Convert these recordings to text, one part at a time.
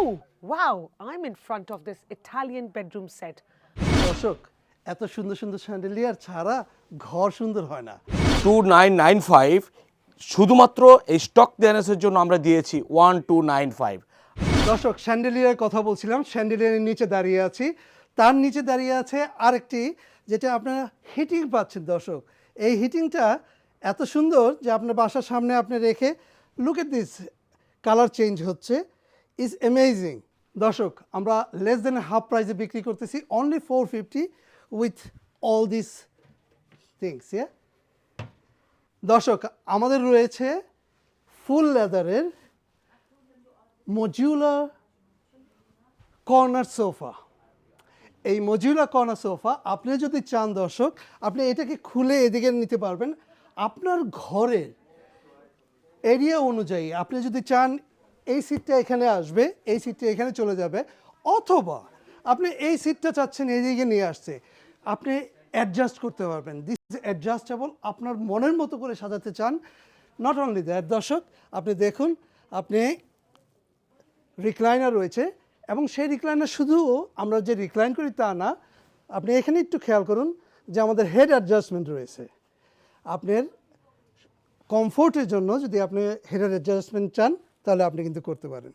Oh, wow, I'm in front of this Italian bedroom set. দর্শক এত সুন্দর সুন্দর স্যান্ডেলিয়ার ছাড়া ঘর সুন্দর হয় না। টু নাইন নাইন ফাইভ শুধুমাত্র এই স্টক ক্লিয়ারেন্সের জন্য আমরা দিয়েছি ওয়ান টু নাইন ফাইভ দর্শক স্যান্ডেলিয়ার কথা বলছিলাম স্যান্ডেলিয়ারের নিচে দাঁড়িয়ে আছি। তার নিচে দাঁড়িয়ে আছে আরেকটি যেটা আপনারা হিটিং পাচ্ছেন দর্শক। এই হিটিংটা এত সুন্দর যে আপনার বাসার সামনে আপনি রেখে look at this colour change হচ্ছে। ইজ অ্যামেজিং দর্শক, আমরা লেস দেন হাফ প্রাইসে বিক্রি করতেছি only four fifty with all this things yeah দর্শক, আমাদের রয়েছে ফুল লেদারের মজিউলার কর্নার সোফা এই মজিউলা কর্নার সোফা আপনি যদি চান দর্শক, আপনি এটাকে খুলে এদিকে নিতে পারবেন। আপনার ঘরের এরিয়া অনুযায়ী আপনি যদি চান এই সিটটা এখানে আসবে, এই সিটটা এখানে চলে যাবে। অথবা আপনি এই সিটটা চাচ্ছেন এদিকে নিয়ে আসছে আপনি অ্যাডজাস্ট করতে পারবেন। দিস ইজ অ্যাডজাস্টেবল আপনার মনের মতো করে সাজাতে চান। নট অনলি দ্যাট দর্শক, আপনি দেখুন, আপনি রিক্লাইনার রয়েছে এবং সেই রিক্লাইনার শুধু আমরা যে রিক্লাইন করি তা না, আপনি এখানে একটু খেয়াল করুন যে আমাদের হেড অ্যাডজাস্টমেন্ট রয়েছে। আপনার কমফোর্টের জন্য যদি আপনি হেডের অ্যাডজাস্টমেন্ট চান তাহলে আপনি কিন্তু করতে পারেন।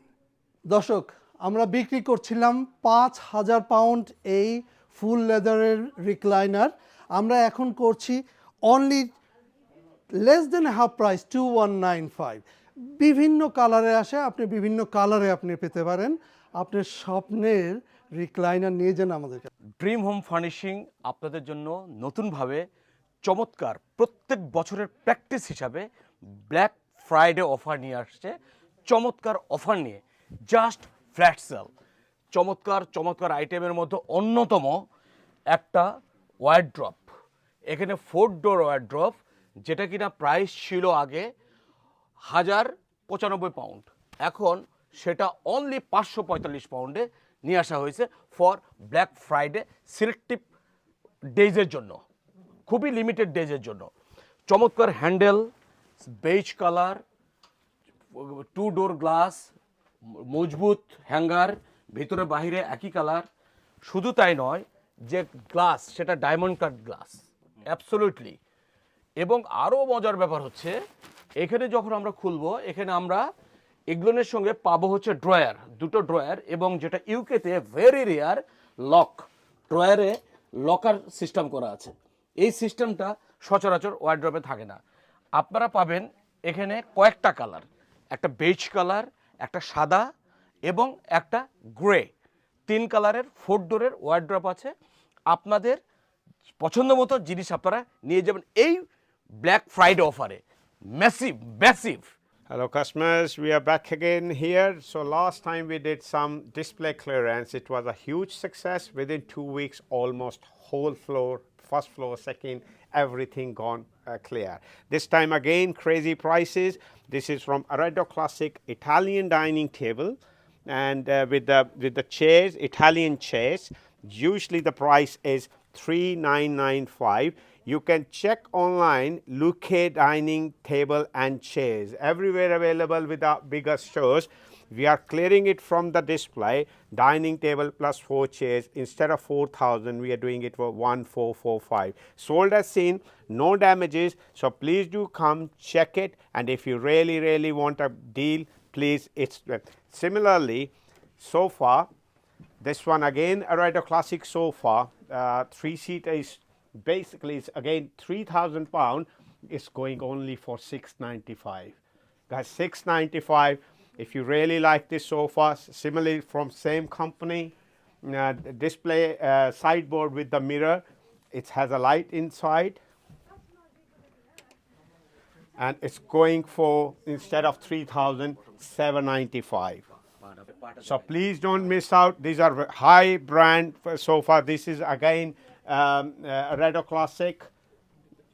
দর্শক, আমরা বিক্রি করছিলাম পাঁচ হাজার পাউন্ড এই ফুল লেদারের রিক্লাইনার। আমরা এখন করছি only less than half price two one nine five বিভিন্ন কালারে আসে, আপনি বিভিন্ন কালারে আপনি পেতে পারেন। আপনার স্বপ্নের রিক্লাইনার নিয়ে যান আমাদের ড্রিম হোম ফার্নিশিং আপনাদের জন্য নতুনভাবে চমৎকার প্রত্যেক বছরের প্র্যাকটিস হিসাবে ব্ল্যাক ফ্রাইডে অফার নিয়ে আসছে। চমৎকার অফার নিয়ে জাস্ট ফ্ল্যাট সেল চমৎকার চমৎকার আইটেমের মধ্যে অন্যতম একটা ওয়ারড্রপ এখানে ফোর ডোর ওয়ারড্রপ যেটা কিনা প্রাইস ছিল আগে হাজার পঁচানব্বই পাউন্ড এখন সেটা অনলি পাঁচশো পঁয়তাল্লিশ পাউন্ডে নিয়ে আসা হয়েছে ফর ব্ল্যাক ফ্রাইডে সিলেক্টিভ ডেজের জন্য। খুবই লিমিটেড ডেজের জন্য। চমৎকার handle beige colour two door glass মজবুত হ্যাঙ্গার ভিতরে বাহিরে একই কালার শুধু তাই নয়, যে গ্লাস সেটা ডায়মন্ড কাট গ্লাস অ্যাবসোলিউটলি এবং আরও মজার ব্যাপার হচ্ছে, এখানে যখন আমরা খুলবো, এখানে আমরা এগুলোনের সঙ্গে পাবো হচ্ছে ড্রয়ার দুটো ড্রয়ার এবং যেটা ইউকেতে ভেরি রেয়ার লক ড্রয়ারে লকার সিস্টেম করা আছে। এই সিস্টেমটা সচরাচর ওয়ার্ড্রপে থাকে না। আপনারা পাবেন এখানে কয়েকটা কালার একটা বেজ কালার একটা সাদা এবং একটা গ্রে তিন কালারের ফোর ডোরের ওয়ার্ড্রপ আছে আপনাদের পছন্দ মতো জিনিস আপনারা নিয়ে যাবেন এই ব্ল্যাক ফ্রাইডে অফারে massive massive Hello customers, we are back again here. So last time we did some display clearance. It was a huge success. Within two weeks, almost whole floor, first floor, second, everything gone uh, clear. This time again, crazy prices. This is from Arredo Classic Italian dining table, and uh, with the with the chairs, Italian chairs. Usually the price is three nine nine five. You can check online Luque dining table and chairs everywhere available with our bigger stores we are clearing it from the display. Dining table plus 4 chairs. Instead of 4000 we are doing it for 1445 sold as seen. No damages. So please do come check it. And if you really really want a deal please it's similarly sofa this one again a Arido classic sofa uh, three seat is basically it's again 3000 pound. Is going only for 695 that's 695 if you really like this sofa, similarly from same company, uh, display uh, sideboard with the mirror. It has a light inside. And it's going for instead of 3,795. So please don't miss out. These are high brand sofa. This is again um, uh, Redo Classic,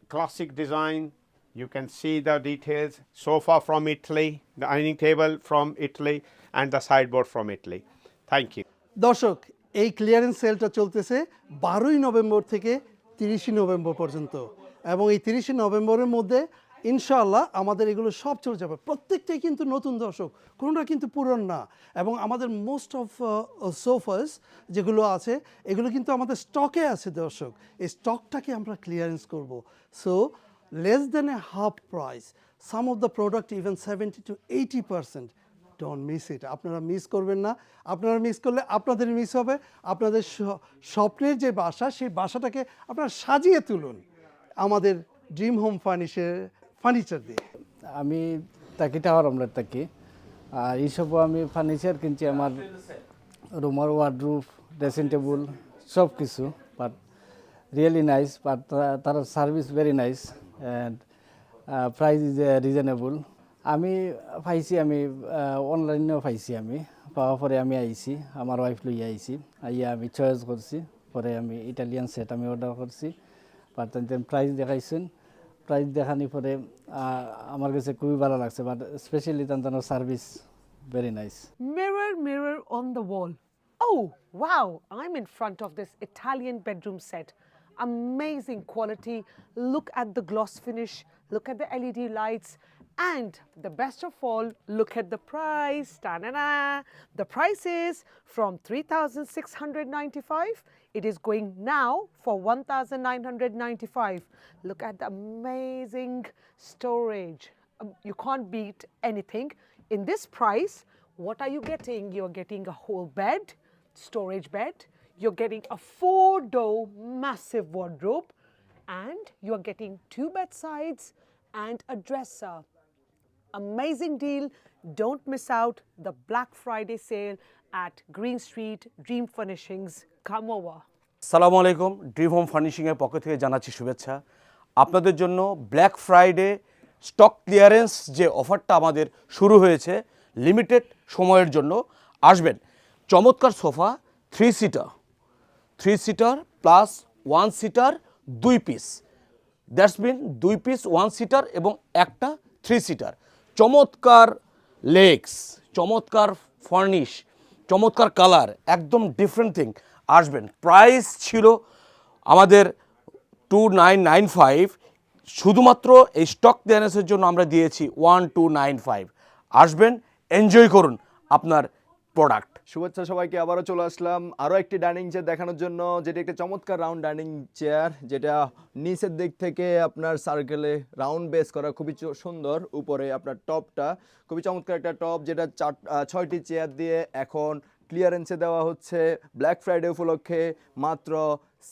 classic design. You can see the details. Sofa from Italy, the dining table from Italy, and the sideboard from Italy. Thank you. দর্শক এই clearance সেলটা চলতেছে বারোই November থেকে তিরিশে November পর্যন্ত এবং এই তিরিশে নভেম্বরের মধ্যে ইনশাআল্লাহ আমাদের এগুলো সব চলে যাবে প্রত্যেকটাই কিন্তু নতুন দর্শক কোনোটা কিন্তু পুরন না এবং আমাদের মোস্ট অফ সোফাস যেগুলো আছে এগুলো কিন্তু আমাদের স্টকে আছে দর্শক এই স্টকটাকে আমরা ক্লিয়ারেন্স করব so less than a half price some of the product even seventy to eighty percent don't miss it আপনারা মিস করবেন না। আপনারা মিস করলে আপনাদের মিস হবে। আপনাদের স্বপ্নের যে বাসা, সেই বাসাটাকে আপনারা সাজিয়ে তুলুন। আমাদের ড্রিম হোম ফার্নিচার ফার্নিচার দিয়ে। আমি থাকি টাওয়ার আমলেট থাকি। আর এইসবও আমি ফার্নিচার কিনছি আমার রুমার ওয়ার্ডরুফ ড্রেসিং টেবুল সব কিছু বাট রিয়েলি নাইস বাট তার service very nice and price is reasonable আমি পাইছি আমি অনলাইনেও পাইছি আমি। পাওয়ার পরে আমি আইছি আমার ওয়াইফ লইয়া আইছি। আইয়া আমি চয়েস করছি। পরে আমি ইটালিয়ান সেট আমি অর্ডার করছি। বাট প্রাইস দেখাইছেন। প্রাইস দেখানি পরে আমার কাছে খুবই ভালো লাগছে। বাট স্পেশালি তার service very nice Mirror, mirror on the wall. Oh, wow. I'm in front of this Italian bedroom set. Amazing quality. Look at the gloss finish. Look at the LED lights. And the best of all, look at the price. Ta-da-da. The price is from 3695 It is going now for 1995 Look at the amazing storage. Um, you can't beat anything. In this price, what are you getting? You're getting a whole bed, storage bed. You're getting a four door massive wardrobe. And you're getting two bedsides and a dresser. Amazing deal. Don't miss out the Black Friday sale at Green Street Dream Furnishings. Come over. সালামু আলাইকুম dream home ফার্নিশিংয়ের পক্ষ থেকে জানাচ্ছি শুভেচ্ছা আপনাদের জন্য black Friday stock clearance যে অফারটা আমাদের শুরু হয়েছে লিমিটেড সময়ের জন্য আসবেন চমৎকার sofa three seater three seater plus one seater দুই পিস দ্যাটস মিন দুই পিস ওয়ান সিটার এবং একটা থ্রি সিটার চমৎকার লেগস চমৎকার ফার্নিশ চমৎকার কালার একদম ডিফারেন্ট থিং আসবেন। প্রাইস ছিল আমাদের টু নাইন নাইন ফাইভ শুধুমাত্র এই স্টক ক্লিয়ারেন্সের জন্য আমরা দিয়েছি ওয়ান টু নাইন ফাইভ আসবেন এনজয় করুন আপনার প্রোডাক্ট শুভেচ্ছা সবাইকে, আবারও চলে আসলাম আরও একটি ডাইনিং চেয়ার দেখানোর জন্য, যেটি একটা চমৎকার রাউন্ড ডাইনিং চেয়ার যেটা নিচের দিক থেকে আপনার সার্কেলে রাউন্ড বেস করা খুবই সুন্দর, উপরে আপনার টপটা খুবই চমৎকার একটা টপ যেটা চার ছয়টি চেয়ার দিয়ে এখন ক্লিয়ারেন্সে দেওয়া হচ্ছে ব্ল্যাক ফ্রাইডে উপলক্ষে মাত্র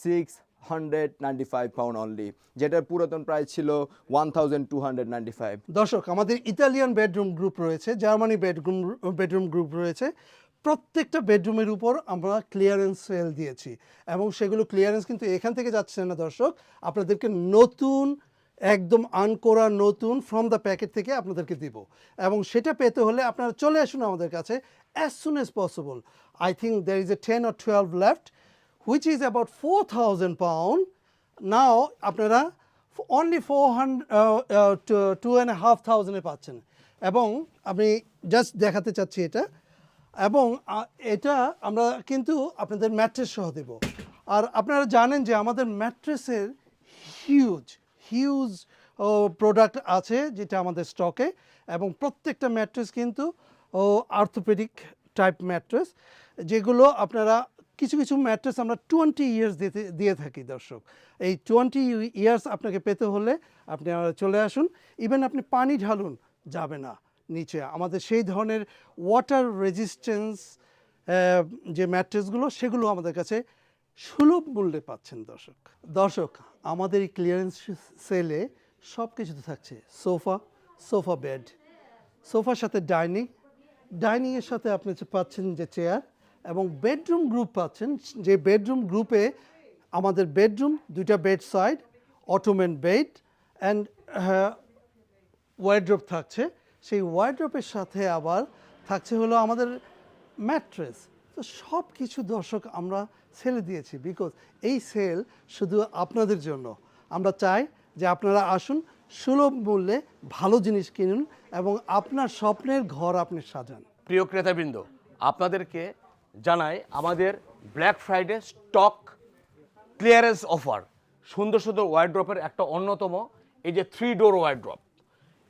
six hundred ninety five pound only যেটার পুরাতন প্রাইস ছিল one thousand two hundred ninety five দর্শক, আমাদের ইতালিয়ান বেডরুম গ্রুপ রয়েছে জার্মানি বেডরুম বেডরুম গ্রুপ রয়েছে। প্রত্যেকটা বেডরুমের উপর আমরা ক্লিয়ারেন্স সেল দিয়েছি এবং সেগুলো ক্লিয়ারেন্স কিন্তু এখান থেকে যাচ্ছে না দর্শক। আপনাদেরকে নতুন, একদম আনকোরা নতুন ফ্রম দ্য প্যাকেট থেকে আপনাদেরকে দিব। এবং সেটা পেতে হলে আপনারা চলে আসুন আমাদের কাছে as soon as possible I think there is a ten or twelve left which is about four thousand pound now আপনারা only four hundred two and half থাউজেন্ডে পাচ্ছেন। এবং আমি জাস্ট দেখাতে চাচ্ছি এটা। এবং এটা আমরা কিন্তু আপনাদের ম্যাট্রেস সহ দেব। আর আপনারা জানেন যে আমাদের ম্যাট্রেসের হিউজ হিউজ প্রোডাক্ট আছে যেটা আমাদের স্টকে এবং প্রত্যেকটা ম্যাট্রেস কিন্তু আর্থোপেডিক টাইপ ম্যাট্রেস যেগুলো আপনারা কিছু কিছু ম্যাট্রেস আমরা টোয়েন্টি ইয়ার্স দিতে, দিয়ে থাকি দর্শক। এই টোয়েন্টি ইয়ার্স আপনাকে পেতে হলে আপনি চলে আসুন। ইভেন আপনি পানি ঢালুন, যাবে না। নিচে, আমাদের সেই ধরনের ওয়াটার রেজিস্ট্যান্স যে ম্যাট্রেসগুলো সেগুলো আমাদের কাছে সুলভ মূল্যে পাচ্ছেন দর্শক। দর্শক, আমাদের এই ক্লিয়ারেন্স সেলে সব কিছুতে থাকছে সোফা সোফা বেড সোফার সাথে ডাইনিং ডাইনিংয়ের সাথে আপনি পাচ্ছেন যে চেয়ার এবং বেডরুম গ্রুপ পাচ্ছেন, যে বেডরুম গ্রুপে আমাদের বেডরুম দুইটা bed side ottoman bed and wardrobe থাকছে। সেই ওয়ার্ড্রোপের সাথে আবার থাকছে হলো আমাদের ম্যাট্রেস তো সব কিছু দর্শক আমরা সেলে দিয়েছি বিকজ এই সেল শুধু আপনাদের জন্য। আমরা চাই যে আপনারা আসুন, সুলভ মূল্যে ভালো জিনিস কিনুন এবং আপনার স্বপ্নের ঘর আপনি সাজান। প্রিয় ক্রেতাবৃন্দ, আপনাদেরকে জানাই আমাদের black Friday stock clearance offer সুন্দর সুন্দর ওয়ার্ড্রপের একটা অন্যতম, এই যে থ্রি ডোর ওয়ার্ড্রপ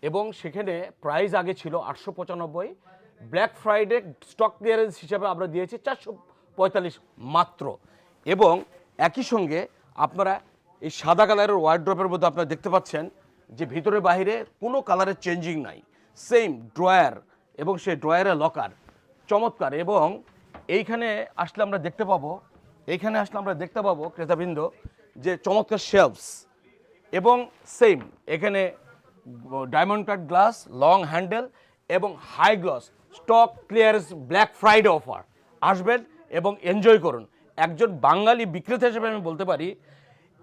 এবং সেখানে প্রাইস আগে ছিল আটশো পঁচানব্বই। ব্ল্যাক ফ্রাইডে স্টক ক্লিয়ারেন্স হিসাবে আমরা দিয়েছি চারশো পঁয়তাল্লিশ মাত্র। এবং একই সঙ্গে আপনারা এই সাদা কালারের ওয়ার্ড্রপের মধ্যে আপনারা দেখতে পাচ্ছেন যে ভিতরে বাইরে কোনো কালারের চেঞ্জিং নাই। সেম ড্রয়ার এবং সেই ড্রয়ারের লকার চমৎকার এবং এইখানে আসলে আমরা দেখতে পাবো, এইখানে আসলে আমরা দেখতে পাবো ক্রেতাবৃন্দ যে চমৎকার শেলফস এবং সেম এখানে diamond cut glass long handle এবং high gloss stock clearance black Friday offer আসবেন এবং এনজয় করুন। একজন বাঙালি বিক্রেতা হিসেবে আমি বলতে পারি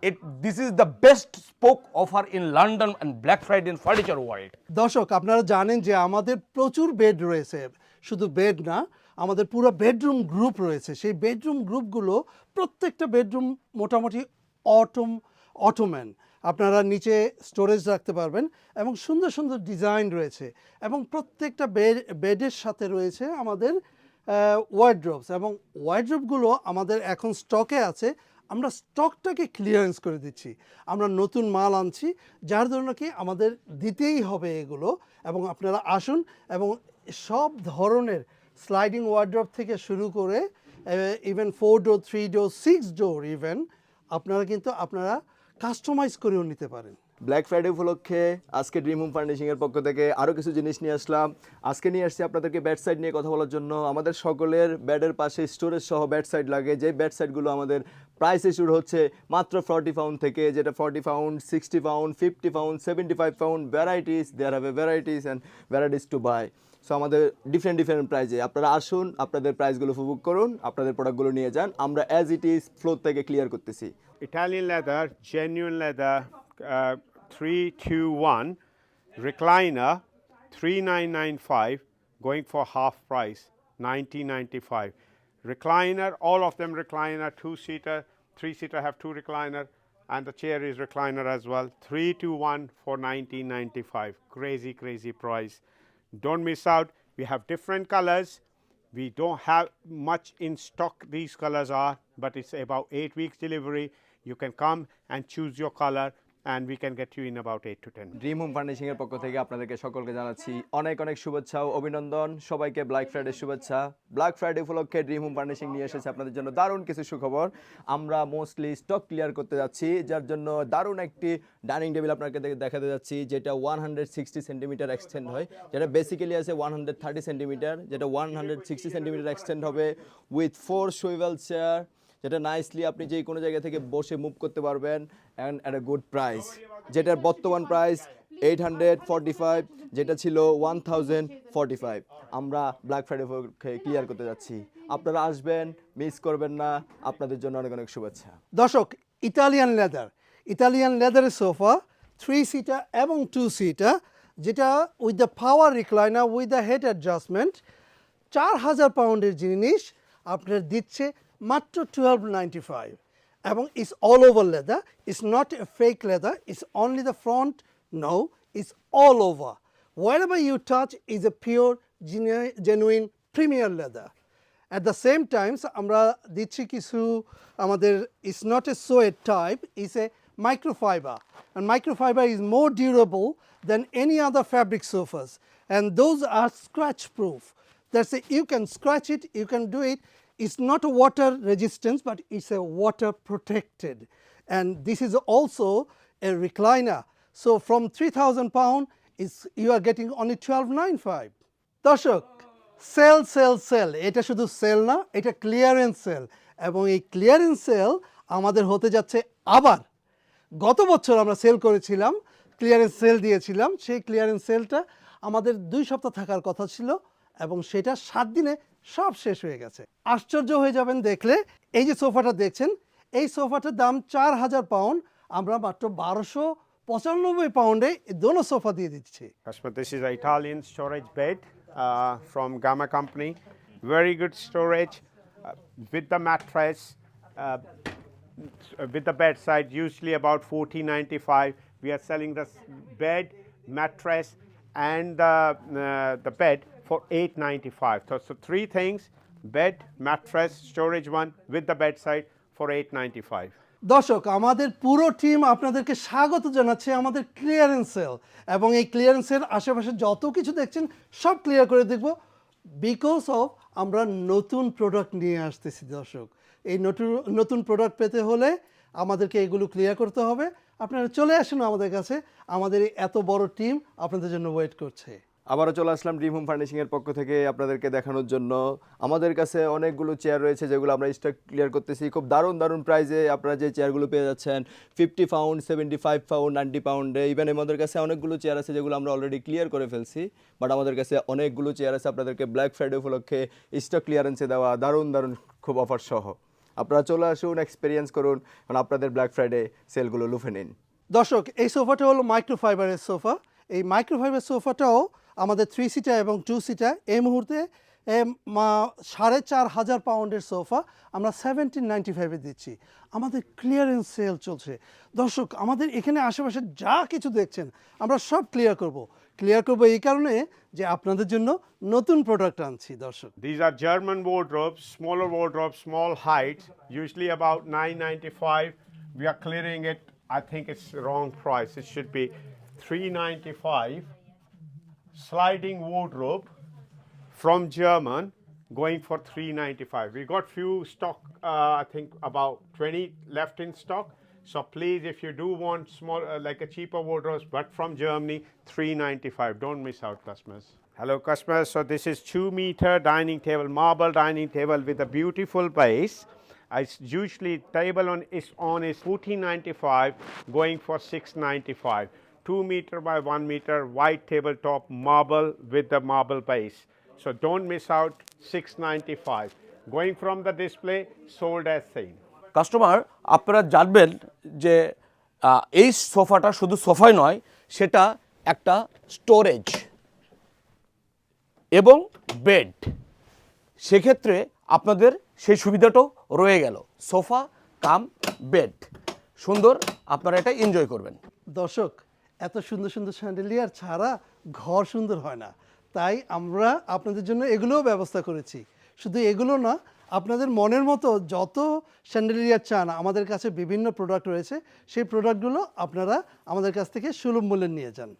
it this is the best spoke offer in London and black Friday in furniture world দর্শক, আপনারা জানেন যে আমাদের প্রচুর বেড রয়েছে। শুধু বেড না, আমাদের পুরো বেডরুম গ্রুপ রয়েছে। সেই বেডরুম গ্রুপগুলো প্রত্যেকটা বেডরুম মোটামুটি অটোম অটোম্যান আপনারা নিচে স্টোরেজ রাখতে পারবেন এবং সুন্দর সুন্দর ডিজাইন রয়েছে এবং প্রত্যেকটা বেড বেডের সাথে রয়েছে আমাদের ওয়ার্ড্রোবস এবং ওয়ার্ড্রোবগুলো আমাদের এখন স্টকে আছে। আমরা স্টকটাকে ক্লিয়ারেন্স করে দিচ্ছি। আমরা নতুন মাল আনছি, যার জন্য কি আমাদের দিতেই হবে এগুলো এবং আপনারা আসুন এবং সব ধরনের স্লাইডিং ওয়ার্ড্রপ থেকে শুরু করে even four door three door six door even আপনারা কিন্তু আপনারা কাস্টমাইজ করেও নিতে পারেন। ব্ল্যাক ফ্রাইডে উপলক্ষে আজকে ড্রিম হোম ফার্নিশিং এর পক্ষ থেকে আরও কিছু জিনিস নিয়ে আসলাম। আজকে নিয়ে আসছি আপনাদেরকে ব্যাড সাইড নিয়ে কথা বলার জন্য। আমাদের সকলের ব্যাডের পাশে স্টোরেজ সহ ব্যাড সাইড লাগে। যে ব্যাড সাইডগুলো আমাদের প্রাইস শুরু হচ্ছে মাত্র ফর্টি পাউন্ড থেকে, যেটা forty pound sixty pound fifty pound seventy five pound varieties there have a varieties and varieties to buy so আমাদের ডিফারেন্ট ডিফারেন্ট প্রাইজে আপনারা আসুন, আপনাদের প্রাইসগুলো উপভোগ করুন, আপনাদের প্রোডাক্টগুলো নিয়ে যান। আমরা অ্যাজ ইট ইজ ফ্লোর থেকে ক্লিয়ার করতেছি। Italian leather, genuine leather, uh, 321, recliner, 3995, going for half price, 1995. Recliner, all of them recliner, two seater, three seater have two recliner, and the chair is recliner as well. 321 for 1995. Crazy, crazy price. Don't miss out. We have different colors. We don't have much in stock, these colors are, but it's about eight weeks delivery. You can come and choose your color, and we can get you in about eight to 10 Dream Home Furnishing এর পক্ষ থেকে আপনাদেরকে সকলকে জানাচ্ছি অনেক অনেক শুভেচ্ছা ও অভিনন্দন। সবাইকে ব্ল্যাক ফ্রাইডে শুভেচ্ছা। ব্ল্যাক ফ্রাইডে উপলক্ষে ড্রিম হোম ফার্নিশিং নিয়ে এসেছে আপনাদের জন্য দারুণ কিছু সুখবর। আমরা মোস্টলি স্টক ক্লিয়ার করতে যাচ্ছি, যার জন্য দারুণ একটি ডাইনিং টেবিল আপনাকে দেখাতে যাচ্ছি, যেটা one hundred sixty centimetre extend হয়, যেটা বেসিক্যালি আছে ওয়ান হান্ড্রেড থার্টি সেন্টিমিটার যেটা one hundred sixty centimetre extend হবে উইথ ফোর সুইভেল চেয়ার যেটা নাইসলি আপনি যে কোনো জায়গা থেকে বসে মুভ করতে পারবেন and at a good price যেটার বর্তমান price eight hundred forty five যেটা ছিল ওয়ান থাউজেন্ড ফর্টি ফাইভ আমরা ব্ল্যাক ফ্রাইডে ক্লিয়ার করতে যাচ্ছি। আপনারা আসবেন মিস করবেন না। আপনাদের জন্য অনেক অনেক শুভেচ্ছা। দর্শক ইতালিয়ান লেদার ইতালিয়ান লেদারের সোফা থ্রি সিটার এবং টু সিটার যেটা with the power recliner with the head adjustment চার হাজার পাউন্ডের জিনিস আপনার দিচ্ছে মাত্র টুয়েলভ নাইনটি ফাইভ এবং it's all over leather it's not a fake leather it's only the front no it's all over wherever you touch is a pure genu- genuine premier leather at the same times আমরা দিচ্ছি কিছু আমাদের is not a suede type is a microfiber and microfiber is more durable than any other fabric sofas and those are scratch proof that's a, you can scratch it you can do it it's not a water resistance, but it's a water protected. And this is also a recliner. So from 3000 pound is you are getting only 1295 দর্শক sell sell sell এটা শুধু sell না, এটা clearance sale এবং এই clearance sale আমাদের হতে যাচ্ছে আবার। গত বছর আমরা সেল করেছিলাম ক্লিয়ারেন্স সেল দিয়েছিলাম। সেই ক্লিয়ারেন্স সেলটা আমাদের দুই সপ্তাহ থাকার কথা ছিল। এবং সেটা সাত দিনে সব শেষ হয়ে গেছে। আশ্চর্য হয়ে যাবেন দেখলে, এই যে সোফাটা দেখছেন, এই সোফাটার দাম চার হাজার পাউন্ড, আমরা মাত্র বারোশো পঁচানব্বই পাউন্ডে দোনো সোফা দিয়ে দিচ্ছি। Italian storage bed from Gamma company very good storage with the mattress with the bed side usually about forty ninety five we are selling the bed mattress and the the bed for 8.95. So, so three things: bed, mattress, storage one with the bedside for 8.95. দর্শক আমাদের পুরো team আপনাদেরকে স্বাগত জানাচ্ছে আমাদের clearance sale এবং এই ক্লিয়ারেন্সের আশেপাশে যত কিছু দেখছেন সব ক্লিয়ার করে দেখব। বিকজ অফ আমরা নতুন প্রোডাক্ট নিয়ে আসতেছি দর্শক। এই নতুন নতুন প্রোডাক্ট পেতে হলে আমাদেরকে এগুলো ক্লিয়ার করতে হবে। আপনারা চলে আসুন আমাদের কাছে। আমাদের এত বড় টিম আপনাদের জন্য ওয়েট করছে। আবারও চলে আসলাম ড্রিম হোম ফার্নিশিংয়ের পক্ষ থেকে আপনাদেরকে দেখানোর জন্য। আমাদের কাছে অনেকগুলো চেয়ার রয়েছে যেগুলো আমরা স্টক ক্লিয়ার করতেছি। খুব দারুণ দারুণ প্রাইজে আপনারা যে চেয়ারগুলো পেয়ে যাচ্ছেন fifty pound seventy five pound ninety পাউন্ডে even আমাদের কাছে অনেকগুলো চেয়ার আছে যেগুলো আমরা অলরেডি ক্লিয়ার করে ফেলছি। বাট আমাদের কাছে অনেকগুলো চেয়ার আছে আপনাদেরকে ব্ল্যাক ফ্রাইডে উপলক্ষে স্টক ক্লিয়ারেন্সে দেওয়া, দারুণ দারুণ খুব অফার সহ। আপনারা চলে আসুন এক্সপিরিয়েন্স করুন, কারণ আপনাদের ব্ল্যাক ফ্রাইডে সেলগুলো লুফে নিন। দর্শক, এই সোফাটা হলো মাইক্রোফাইবারের সোফা। এই মাইক্রোফাইবার সোফাটাও আমাদের থ্রি সিটার এবং টু সিটার এই মুহূর্তে সাড়ে চার হাজার পাউন্ডের সোফা আমরা সেভেন্টিন নাইনটি ফাইভে দিচ্ছি আমাদের ক্লিয়ারেন্স সেল চলছে দর্শক আমাদের এখানে আশেপাশে যা কিছু দেখছেন আমরা সব ক্লিয়ার করব ক্লিয়ার করব এই কারণে যে আপনাদের জন্য নতুন প্রোডাক্ট আনছি দর্শক These are German wardrobes, smaller wardrobes, small height, usually about 995. We are clearing it. I think it's the wrong price. It should be 395. Sliding wardrobe from German going for 395. We got few stock, uh, I think about 20 left in stock. So please, if you do want small, uh, like a cheaper wardrobe, but from Germany, 395. Don't miss out, customers. Hello, customers. So this is two meter dining table, marble dining table with a beautiful base. It's usually table on is on is 1495, going for 695. Two meter by one meter, white tabletop marble with the marble base. So don't miss out 695. Going from the display, sold as same. Customer আপনারা জানবেন যে এই সোফাটা শুধু সোফাই নয় সেটা একটা storage এবং বেড সেক্ষেত্রে আপনাদের সেই সুবিধাটাও রয়ে গেল সোফা কাম বেড সুন্দর আপনারা এটা এনজয় করবেন দর্শক এত সুন্দর সুন্দর স্যান্ডেলিয়ার ছাড়া ঘর সুন্দর হয় না। তাই আমরা আপনাদের জন্য এগুলোও ব্যবস্থা করেছি। শুধু এগুলো না, আপনাদের মনের মতো যত স্যান্ডেলিয়ার চান, আমাদের কাছে বিভিন্ন প্রোডাক্ট রয়েছে, সেই প্রোডাক্টগুলো আপনারা আমাদের কাছ থেকে সুলভ মূল্যে নিয়ে যান।